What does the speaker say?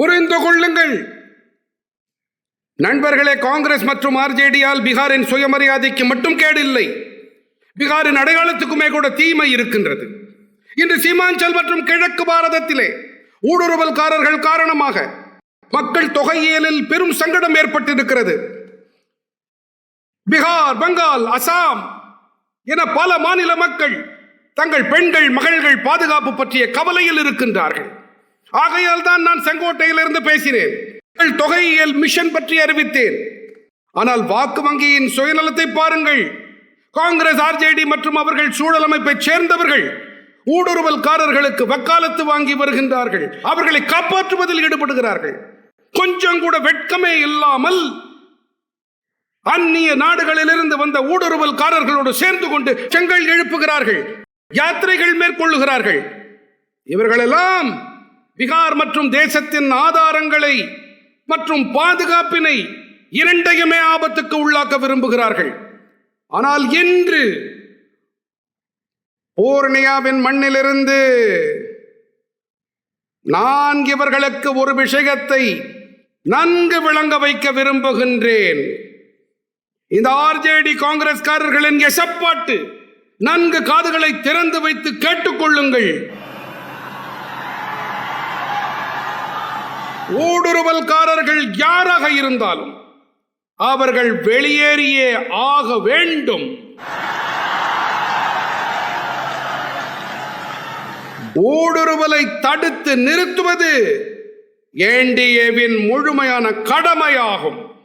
புரிந்து கொள்ளுங்கள். நண்பர்களே காங்கிரஸ் மற்றும் ஆர்ஜேடியால் பீகாரின் சுயமரியாதைக்கு மட்டும் கேடில்லை. பீகாரின் அடையாளத்துக்குமே கூட தீமை இருக்கின்றது. இன்று சீமாஞ்சல் மற்றும் கிழக்கு பாரதத்திலே ஊடுருவல்காரர்கள் காரணமாக மக்கள் தொகையியலில் பெரும் சங்கடம் ஏற்பட்டிருக்கிறது. பீகார் பெங்கால் அசாம் என பல மாநில மக்கள் தங்கள் பெண்கள் மகள்கள் பாதுகாப்பு பற்றிய கவலையில் இருக்கின்றார்கள். ஆகையால் தான் நான் செங்கோட்டையிலிருந்து பேசினேன். தொகையியல் மிஷன் பற்றி அறிவித்தேன். ஆனால் வாக்கு வங்கியின் சுயநலத்தை பாருங்கள். காங்கிரஸ் ஆர்ஜேடி மற்றும் அவர்கள் சூழலமைப்பை சேர்ந்தவர்கள் ஊடுருவல்காரர்களுக்கு வக்காலத்து வாங்கி வருகின்றார்கள். அவர்களை காப்பாற்றுவதில் ஈடுபடுகிறார்கள். கொஞ்சம் கூட வெட்கமே இல்லாமல் அந்நிய நாடுகளிலிருந்து வந்த ஊடுருவல்காரர்களோடு சேர்ந்து கொண்டு செங்கல் எழுப்புகிறார்கள். யாத்திரைகள் மேற்கொள்ளுகிறார்கள். இவர்களெல்லாம் பீகார் மற்றும் தேசத்தின் ஆதாரங்களை மற்றும் பாதுகாப்பினை இரண்டையுமே ஆபத்துக்கு உள்ளாக்க விரும்புகிறார்கள். ஆனால் இன்று பூர்ணியாவின் மண்ணிலிருந்து நான் இவர்களுக்கு ஒரு விஷயத்தை நன்கு விளங்க வைக்க விரும்புகின்றேன். இந்த ஆர்ஜேடி காங்கிரஸ்காரர்களின் எசப்பாட்டு நன்கு காதுகளை திறந்து வைத்து கேட்டுக்கொள்ளுங்கள் ஊடுருவல்காரர்கள் யாராக இருந்தாலும் அவர்கள் வெளியேறியே ஆக வேண்டும். ஊடுருவலை தடுத்து நிறுத்துவது ஏண்டிஏவின் முழுமையான கடமையாகும்.